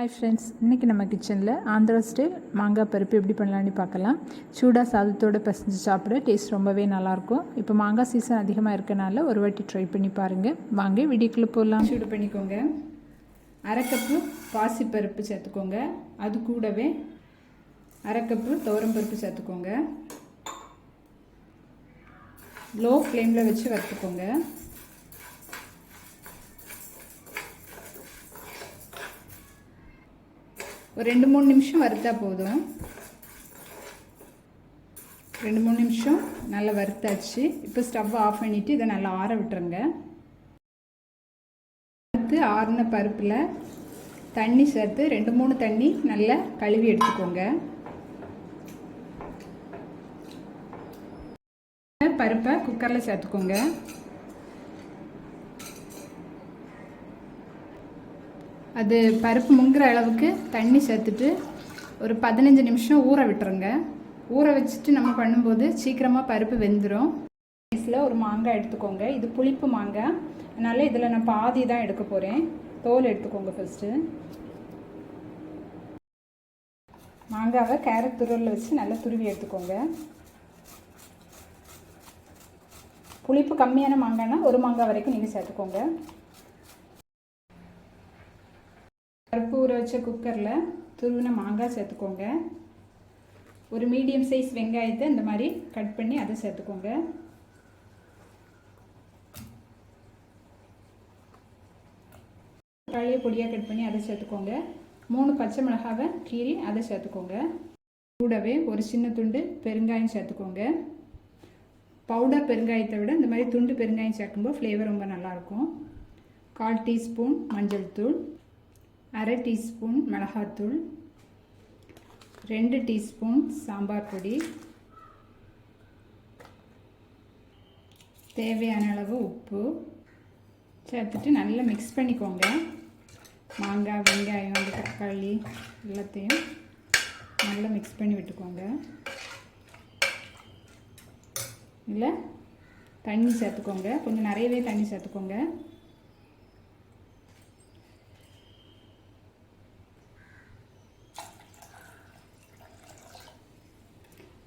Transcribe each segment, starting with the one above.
Hi friends இன்றைக்கி நம்ம கிச்சனில் ஆந்திரா ஸ்டைல் மாங்காய் பருப்பு எப்படி பண்ணலான்னு பார்க்கலாம். சூடாக சாதத்தோடு பசஞ்சு சாப்பிட டேஸ்ட் ரொம்பவே நல்லாயிருக்கும். இப்போ மாங்காய் சீசன் அதிகமாக இருக்கனால ஒரு வாட்டி ட்ரை பண்ணி பாருங்கள் வாங்க வீடியோக்குள்ளே போகலாம். சூடு பண்ணிக்கோங்க. அரை கப்பு பாசிப்பருப்பு சேர்த்துக்கோங்க. அது கூடவே அரை கப்பு துவரம்பருப்பு சேர்த்துக்கோங்க. லோ ஃப்ளேமில் வச்சு வறுத்துக்கோங்க. ஒரு ரெண்டு மூணு நிமிஷம் வறுத்தா போதும். ரெண்டு மூணு நிமிஷம் நல்லா வறுத்தாச்சு. இப்போ ஸ்டவ் ஆஃப் பண்ணிவிட்டு இதை நல்லா ஆற விட்டுருங்க. வறுத்து ஆறின பருப்பில் தண்ணி சேர்த்து ரெண்டு மூணு தண்ணி நல்லா கழுவி எடுத்துக்கோங்க. பருப்பை குக்கரில் சேர்த்துக்கோங்க. அது பருப்பு முங்குற அளவுக்கு தண்ணி சேர்த்துட்டு ஒரு பதினஞ்சு நிமிஷம் ஊற விட்டுருங்க. ஊற வச்சுட்டு நம்ம பண்ணும்போது சீக்கிரமாக பருப்பு வெந்துடும் சைஸில் ஒரு மாங்காய் எடுத்துக்கோங்க. இது புளிப்பு மாங்காய். அதனால் இதில் நான் பாதி தான் எடுக்க போகிறேன் தோல் எடுத்துக்கோங்க ஃபஸ்ட்டு மாங்காவை கேரட் துருவலில் வச்சு நல்லா துருவி எடுத்துக்கோங்க. புளிப்பு கம்மியான மாங்காய்னா ஒரு மாங்காய் வரைக்கும் நீங்கள் சேர்த்துக்கோங்க. பருப்பு ஊற வச்ச குக்கரில் துருவின மாங்காய் சேர்த்துக்கோங்க. ஒரு மீடியம் சைஸ் வெங்காயத்தை இந்த மாதிரி கட் பண்ணி அதை சேர்த்துக்கோங்க. தக்காளியை பொடியாக கட் பண்ணி அதை சேர்த்துக்கோங்க. மூணு பச்சை மிளகாவை கீறி அதை சேர்த்துக்கோங்க. கூடவே ஒரு சின்ன துண்டு பெருங்காயம் சேர்த்துக்கோங்க. பவுடர் பெருங்காயத்தை விட இந்த மாதிரி துண்டு பெருங்காயம் சேர்க்கும்போது ஃப்ளேவர் ரொம்ப நல்லாயிருக்கும் கால் டீஸ்பூன் மஞ்சள் தூள். அரை டீஸ்பூன் மிளகாத்தூள் ரெண்டு டீஸ்பூன் சாம்பார் பொடி தேவையான அளவு உப்பு. சேர்த்துட்டு நல்லா மிக்ஸ் பண்ணிக்கோங்க. மாங்காய் வெங்காயம் அந்த தக்காளி எல்லாத்தையும் நல்லா மிக்ஸ் பண்ணி விட்டுக்கோங்க. இல்லை தண்ணி சேர்த்துக்கோங்க. கொஞ்சம் நிறையவே தண்ணி சேர்த்துக்கோங்க.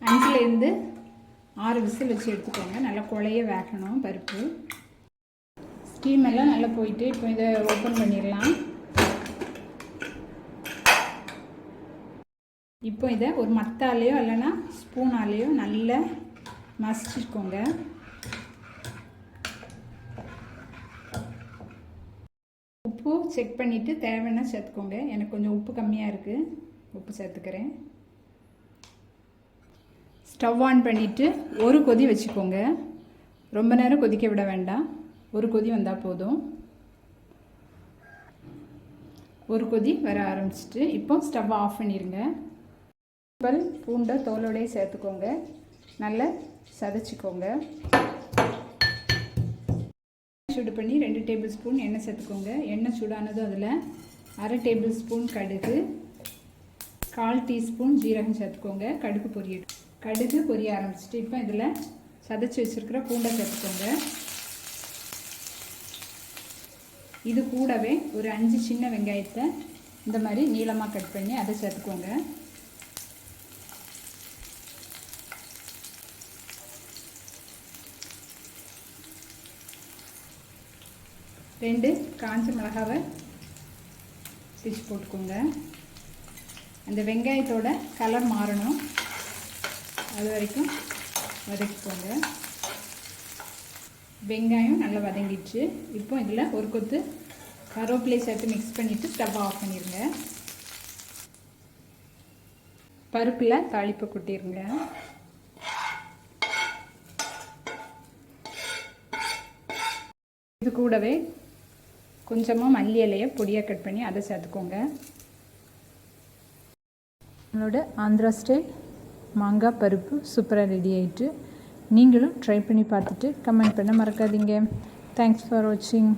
அஞ்சுலேருந்து ஆறு விசில் வச்சு எடுத்துக்கோங்க. நல்லா குழைய வேகணும் பருப்பு. ஸ்டீம் எல்லாம் நல்லா போயிட்டு இப்போ இதை ஓப்பன் பண்ணிடலாம். இப்போ இதை ஒரு மத்தாலேயோ இல்லைன்னா ஸ்பூனாலேயோ நல்லா மசிச்சுக்கோங்க. உப்பு செக் பண்ணிவிட்டு தேவைன்னா சேர்த்துக்கோங்க. எனக்கு கொஞ்சம் உப்பு கம்மியாக இருக்குது உப்பு சேர்த்துக்கிறேன். ஸ்டவ் ஆன் பண்ணிவிட்டு ஒரு கொதி வச்சுக்கோங்க. ரொம்ப நேரம் கொதிக்க விட வேண்டாம். ஒரு கொதி வந்தால் போதும். ஒரு கொதி வர ஆரம்பிச்சிட்டு இப்போ ஸ்டவ் ஆஃப் பண்ணிடுங்க பல் பூண்டை தோலோடையே சேர்த்துக்கோங்க. நல்லா சதைச்சிக்கோங்க. சூடு பண்ணி ரெண்டு டேபிள் ஸ்பூன் எண்ணெய் சேர்த்துக்கோங்க. எண்ணெய் சூடானதும் அதில் அரை டேபிள் ஸ்பூன் கடுகு கால் டீஸ்பூன் ஜீரகம் சேர்த்துக்கோங்க. கடுகு பொரியல். கடுகு பொரிய ஆரம்பிச்சிட்டு இப்போ இதில் சதைச்சி வச்சுருக்கிற பூண்டை சேர்த்துக்கோங்க. இது கூடவே ஒரு அஞ்சு சின்ன வெங்காயத்தை இந்த மாதிரி நீளமாக கட் பண்ணி அதை சேர்த்துக்கோங்க. ரெண்டு காஞ்ச மிளகாவை பிச்சு போட்டுக்கோங்க. அந்த வெங்காயத்தோட கலர் மாறணும். அது வரைக்கும் வதக்கிக்கோங்க. வெங்காயம் நல்லா வதங்கிடுச்சு. இப்போ இதில் ஒரு கொத்து கருவேப்பிலை சேர்த்து மிக்ஸ் பண்ணிவிட்டு ஸ்டவ் ஆஃப் பண்ணிடுங்க பருப்பில் தாளிப்பு கொட்டிடுங்க இது கூடவே கொஞ்சமாக மல்லி இலையை பொடியாக கட் பண்ணி அதை சேர்த்துக்கோங்க. நம்மளோட ஆந்திரா ஸ்டைல் மாங்காய் பருப்பு சூப்பராக ரெடி ஆகிட்டு நீங்களும் ட்ரை பண்ணி பார்த்துட்டு கமெண்ட் பண்ண மறக்காதீங்க. தேங்க்ஸ் ஃபார் வாட்சிங்